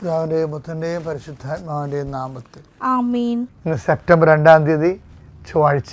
പിതാവിന്റെയും പുത്രന്റെയും പരിശുദ്ധാത്മാവിന്റെയും നാമത്തിൽ. സെപ്റ്റംബർ രണ്ടാം തീയതി ചൊവ്വാഴ്ച.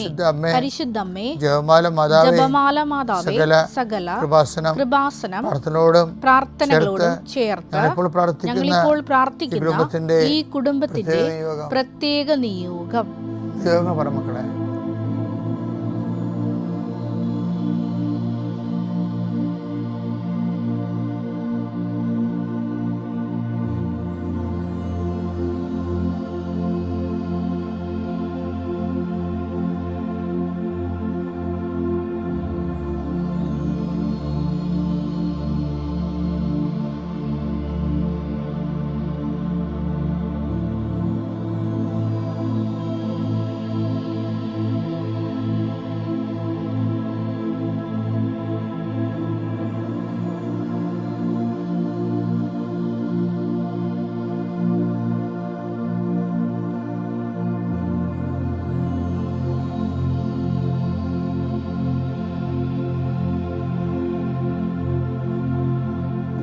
പരിശുദ്ധ അമ്മേ പരിശുദ്ധമ്മേ ജപമാല മാതാവേ ജപമാല മാതാവേ സകല സകല കൃപാസനം കൃപാസനം പ്രാർത്ഥനയോടും പ്രാർത്ഥനകളോടും ചേർത്ത് ഞങ്ങളിപ്പോൾ പ്രാർത്ഥിക്കുന്ന ഞങ്ങളിപ്പോൾ ഈ കുടുംബത്തിന്റെ പ്രത്യേക നിയോഗം. നിയോഗം. ദൈവങ്ങൾ പറമക്കളെ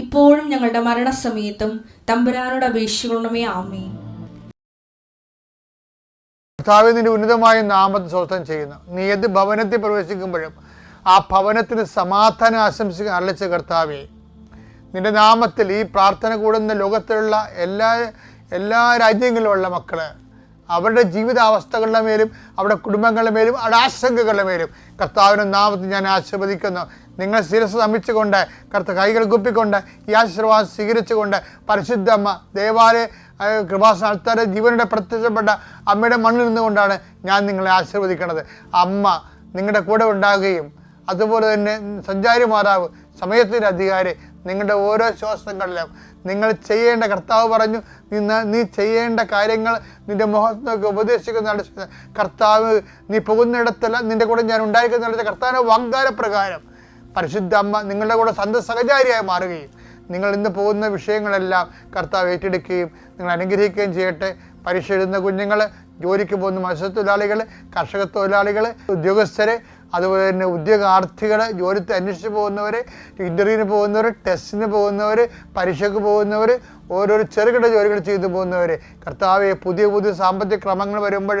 ഇപ്പോഴും ഞങ്ങളുടെ മരണസമയത്തും തമ്പുരാനോട് അപേക്ഷിക്കണമേ ആമേ കർത്താവ് നിന്റെ ഉന്നതമായ നാമത്തെ സ്വസ്ഥം ചെയ്യുന്നു. നീ ഏത് ഭവനത്തിൽ പ്രവേശിക്കുമ്പോഴും ആ ഭവനത്തിന് സമാധാനം ആശംസിക്കാൻ അറിയിച്ച കർത്താവെ നിന്റെ നാമത്തിൽ ഈ പ്രാർത്ഥന കൂടുന്ന ലോകത്തിലുള്ള എല്ലാ എല്ലാ രാജ്യങ്ങളിലുള്ള മക്കൾ അവരുടെ ജീവിതാവസ്ഥകളുടെ മേലും അവരുടെ കുടുംബങ്ങളുടെ മേലും അവരുടെ ആശങ്കകളുടെ മേലും കർത്താവിന്റെ നാമത്തിൽ ഞാൻ ആശീർവദിക്കുന്നു. നിങ്ങൾ ശിരസ് സമിച്ചുകൊണ്ട് കർത്ത കൈകൾ കുപ്പിക്കൊണ്ട് ഈ ആശീർവാദം സ്വീകരിച്ചുകൊണ്ട് പരിശുദ്ധ അമ്മ ദേവാലയ കൃപാസ്ഥാനത്താരെ ജീവനുടെ പ്രത്യക്ഷപ്പെട്ട അമ്മയുടെ മണ്ണിൽ നിന്നുകൊണ്ടാണ് ഞാൻ നിങ്ങളെ ആശീർവദിക്കുന്നത് അമ്മ നിങ്ങളുടെ കൂടെ ഉണ്ടാകുകയും അതുപോലെ തന്നെ സഞ്ചാരി മാതാവ് സമയത്തിന്റെ അധികാരി നിങ്ങളുടെ ഓരോ ശ്വാസങ്ങളിലും നിങ്ങൾ ചെയ്യേണ്ട കർത്താവ് പറഞ്ഞു നിന്ന് നീ ചെയ്യേണ്ട കാര്യങ്ങൾ നിന്റെ മുഖത്തൊക്കെ ഉപദേശിക്കുന്ന കർത്താവ് നീ പോകുന്നിടത്തല്ല നിന്റെ കൂടെ ഞാൻ ഉണ്ടായിരിക്കുന്ന കർത്താവിന്റെ വാഗ്ദാന പ്രകാരം പരിശുദ്ധ അമ്മ നിങ്ങളുടെ കൂടെ സന്ത സഹചാരിയായി മാറുകയും നിങ്ങൾ ഇന്ന് പോകുന്ന വിഷയങ്ങളെല്ലാം കർത്താവ് ഏറ്റെടുക്കുകയും നിങ്ങൾ അനുഗ്രഹിക്കുകയും ചെയ്യട്ടെ. പരീക്ഷ എഴുതുന്ന കുഞ്ഞുങ്ങൾ ജോലിക്ക് പോകുന്ന മത്സ്യത്തൊഴിലാളികൾ കർഷക തൊഴിലാളികൾ ഉദ്യോഗസ്ഥർ അതുപോലെ തന്നെ ഉദ്യോഗാർത്ഥികൾ ജോലി അന്വേഷിച്ച് പോകുന്നവർ ഇന്റർവ്യൂവിന് പോകുന്നവർ ടെസ്റ്റിന് പോകുന്നവർ പരീക്ഷയ്ക്ക് പോകുന്നവർ ഓരോരോ ചെറുകിട ജോലികൾ ചെയ്തു പോകുന്നവർ കർത്താവെ പുതിയ പുതിയ സാമ്പത്തിക ക്രമങ്ങൾ വരുമ്പോൾ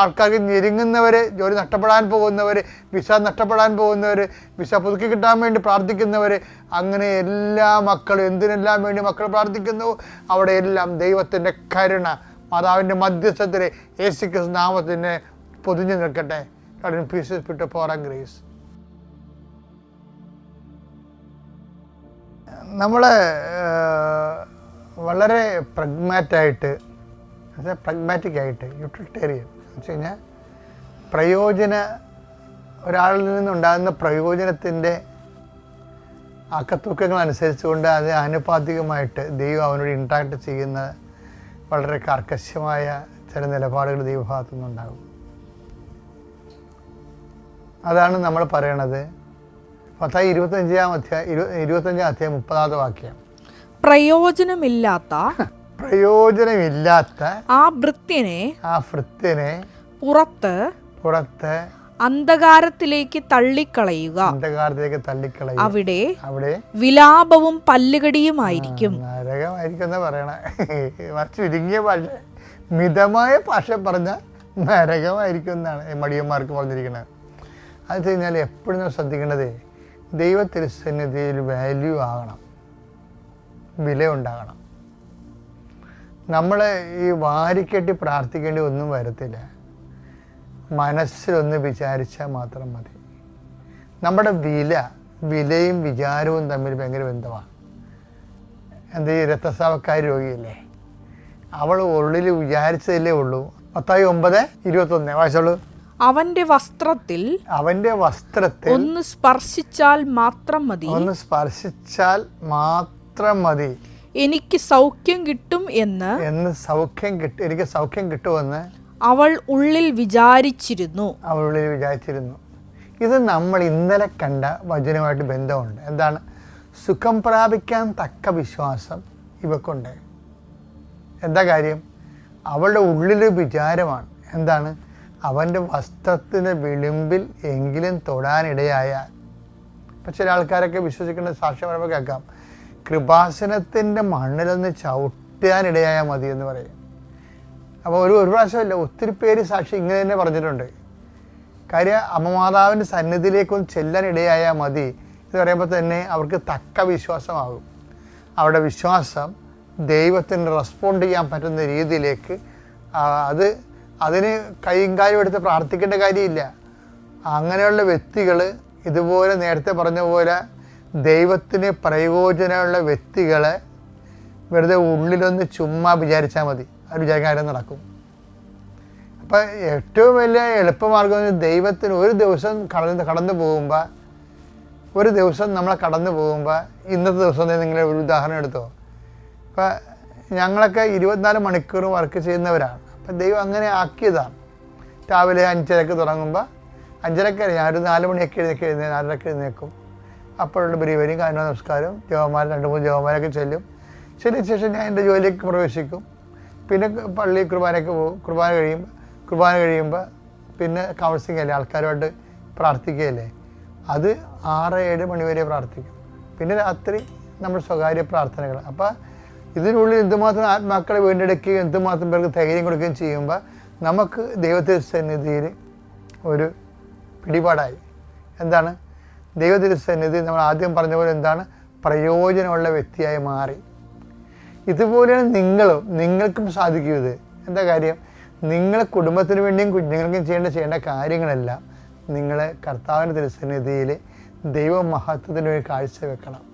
ആൾക്കാർക്ക് ഞെരുങ്ങുന്നവർ ജോലി നഷ്ടപ്പെടാൻ പോകുന്നവർ വിസ നഷ്ടപ്പെടാൻ പോകുന്നവർ വിസ പുതുക്കി കിട്ടാൻ വേണ്ടി പ്രാർത്ഥിക്കുന്നവർ അങ്ങനെ എല്ലാ മക്കളും എന്തിനെല്ലാം വേണ്ടി മക്കൾ പ്രാർത്ഥിക്കുന്നു? അവിടെ എല്ലാം ദൈവത്തിന്റെ കരുണ. മാതാവിന്റെ മധ്യസ്ഥത്തിൽ യേശുക്രിസ്തു നാമത്തിന് പൊതിഞ്ഞു നിൽക്കട്ടെ. God pieces put power our grace. നമ്മൾ വളരെ പ്രഗ്മാറ്റായിട്ട് പ്രഗ്മാറ്റിക് ആയിട്ട് യൂട്ടിലിറ്റേറിയൻ എന്ന് വെച്ച് കഴിഞ്ഞാൽ പ്രയോജന ഒരാളിൽ നിന്നുണ്ടാകുന്ന പ്രയോജനത്തിന്റെ അക്കത്തൂക്കങ്ങൾ അനുസരിച്ചുകൊണ്ട് അത് ആനുപാതികമായിട്ട് ദൈവം അവനോട് ഇൻട്രാക്ട് ചെയ്യുന്ന വളരെ കർക്കശമായ ചില നിലപാടുകൾ ദൈവഭാഗത്തു നിന്നുണ്ടാകും അതാണ് നമ്മൾ പറയണത്. പത്തായി ഇരുപത്തഞ്ചാം അധ്യായം ഇരു ഇരുപത്തഞ്ചാം അധ്യായം മുപ്പതാമത്തെ വാക്യം. പ്രയോജനമില്ലാത്ത പ്രയോജനമില്ലാത്ത ആ ഭൃത്യനെ ആ ഭൃത്യനെ പുറത്ത് പുറത്ത് അന്ധകാരത്തിലേക്ക് തള്ളിക്കളയുക. അന്ധകാരത്തിലേക്ക് തള്ളിക്കളയുക. അവിടെ അവിടെ വിലാപവും പല്ലുകടിയുമായിരിക്കും. നരകമായിരിക്കും എന്നാ പറയണേ. ചുരുങ്ങിയ ഭാഷ മിതമായ ഭാഷ പറഞ്ഞ നരകമായിരിക്കും എന്നാണ് മടിയന്മാർക്ക് പറഞ്ഞിരിക്കുന്നത് അത് കഴിഞ്ഞാൽ എപ്പോഴും നാം ശ്രദ്ധിക്കേണ്ടത് ദൈവത്തിരുസന്നിധിയിൽ വാല്യൂ ആകണം. വില ഉണ്ടാകണം നമ്മൾ ഈ വാരിക്കെട്ടി പ്രാർത്ഥിക്കേണ്ടി ഒന്നും വരത്തില്ല. മനസ്സിലൊന്ന് വിചാരിച്ചാൽ മാത്രം മതി. നമ്മുടെ വില വിലയും വിചാരവും തമ്മിൽ ഭയങ്കര ബന്ധമാണ്. എന്ത് ഈ രക്തസ്രാവക്കാരി രോഗിയല്ലേ? അവൾ ഉള്ളിൽ വിചാരിച്ചതല്ലേ ഉള്ളൂ. പത്തായി ഒമ്പത് ഇരുപത്തൊന്ന്. വായിച്ചോളൂ. അവന്റെ വസ്ത്രത്തിൽ അവന്റെ വസ്ത്രത്തിൽ ഒന്ന് സ്പർശിച്ചാൽ മാത്രം മതി. ഒന്ന് സ്പർശിച്ചാൽ മാത്രം മതി. എനിക്ക് സൗഖ്യം കിട്ടും എന്ന് എന്ന് സൗഖ്യം കിട്ടും എനിക്ക് സൗഖ്യം കിട്ടുമെന്ന് അവൾ ഉള്ളിൽ വിചാരിച്ചിരുന്നു. അവൾ ഉള്ളിൽ വിചാരിച്ചിരുന്നു. ഇത് നമ്മൾ ഇന്നലെ കണ്ട വചനമായിട്ട് ബന്ധമുണ്ട്. എന്താണ്? സുഖം പ്രാപിക്കാൻ തക്ക വിശ്വാസം ഇവക്കുണ്ട്. എന്താ കാര്യം? അവളുടെ ഉള്ളിൽ വിചാരമാണ്. എന്താണ്? അവന്റെ വസ്ത്രത്തിന്റെ വിളിമ്പിൽ എങ്കിലും തൊടാനിടയായാൽ ഇപ്പം ചില ആൾക്കാരൊക്കെ വിശ്വസിക്കുന്ന സാക്ഷ്യം പറയുമ്പോൾ കേൾക്കാം. കൃപാസനത്തിന്റെ മണ്ണിലൊന്ന് ചവിട്ടാനിടയായാൽ മതി എന്ന് പറയും. അപ്പോൾ ഒരു ഒരു പ്രാവശ്യമല്ല ഒത്തിരി പേര് സാക്ഷി ഇങ്ങനെ തന്നെ പറഞ്ഞിട്ടുണ്ട്. കാര്യം അമ്മമാതാവിന്റെ സന്നിധിയിലേക്കൊന്ന് ചെല്ലാനിടയായാൽ മതി എന്ന് പറയുമ്പോൾ തന്നെ അവർക്ക് തക്ക വിശ്വാസമാകും. അവരുടെ വിശ്വാസം ദൈവത്തിന് റെസ്പോണ്ട് ചെയ്യാൻ പറ്റുന്ന രീതിയിലേക്ക് അത് അതിന് കൈയും കാര്യം എടുത്ത് പ്രാർത്ഥിക്കേണ്ട കാര്യമില്ല. അങ്ങനെയുള്ള വ്യക്തികൾ ഇതുപോലെ നേരത്തെ പറഞ്ഞ പോലെ ദൈവത്തിന് പ്രയോജനമുള്ള വ്യക്തികളെ വെറുതെ ഉള്ളിലൊന്ന് ചുമ്മാ വിചാരിച്ചാൽ മതി. അവർ വിചാരിക്കാൻ കാര്യം നടക്കും. അപ്പം ഏറ്റവും വലിയ എളുപ്പമാർഗം ദൈവത്തിന് ഒരു ദിവസം കടന്ന് കടന്നു പോകുമ്പോൾ ഒരു ദിവസം നമ്മളെ കടന്നു പോകുമ്പോൾ ഇന്നത്തെ ദിവസം തന്നെ നിങ്ങൾ ഒരു ഉദാഹരണം എടുത്തോ. ഇപ്പം ഞങ്ങളൊക്കെ ഇരുപത്തിനാല് മണിക്കൂർ വർക്ക് ചെയ്യുന്നവരാണ്. അപ്പം ദൈവം അങ്ങനെ ആക്കിയതാണ് രാവിലെ അഞ്ചരക്ക് തുടങ്ങുമ്പോൾ അഞ്ചരക്ക് ഞാൻ ഒരു നാല് മണിയൊക്കെ എഴുന്നേക്ക് എഴുന്നേ നാലരക്ക് എഴുന്നേക്കും അപ്പോഴുള്ള ബിരിവരും കാരണ നമസ്കാരം ജവമാർ രണ്ട് മൂന്ന് ജവമാരൊക്കെ ചെല്ലും. ചെല്ലിയ ശേഷം ഞാൻ എന്റെ ജോലിക്ക് പ്രവേശിക്കും. പിന്നെ പള്ളി കുർബാനയ്ക്ക് പോകും കുർബാന കഴിയുമ്പോൾ കുർബാന കഴിയുമ്പോൾ പിന്നെ കൗൺസിലിംഗ് അല്ലേ? ആൾക്കാരുമായിട്ട് പ്രാർത്ഥിക്കുകയല്ലേ? അത് ആറ് ഏഴ് മണി വരെ പ്രാർത്ഥിക്കും. പിന്നെ രാത്രി നമ്മൾ സ്വകാര്യ പ്രാർത്ഥനകൾ അപ്പോൾ ഇതിനുള്ളിൽ എന്തുമാത്രം ആത്മാക്കളെ വീണ്ടെടുക്കുകയും എന്തുമാത്രം പേർക്ക് ധൈര്യം കൊടുക്കുകയും ചെയ്യുമ്പോൾ നമുക്ക് ദൈവത്തിന്റെ സന്നിധിയിൽ ഒരു പിടിപാടായി. എന്താണ്? ദൈവത്തിന്റെ സന്നിധി നമ്മൾ ആദ്യം പറഞ്ഞ പോലെ എന്താണ്? പ്രയോജനമുള്ള വ്യക്തിയായി മാറി. ഇതുപോലെയാണ് നിങ്ങളും നിങ്ങൾക്കും സാധിക്കും ഇത്. എന്താ കാര്യം? നിങ്ങളെ കുടുംബത്തിന് വേണ്ടിയും കുഞ്ഞുങ്ങൾക്കും ചെയ്യേണ്ട ചെയ്യേണ്ട കാര്യങ്ങളെല്ലാം നിങ്ങളെ കർത്താവിന്റെ തിരുസന്നിധിയിൽ ദൈവമഹത്വത്തിന് വേണ്ടി കാഴ്ച കാഴ്ചവെക്കണം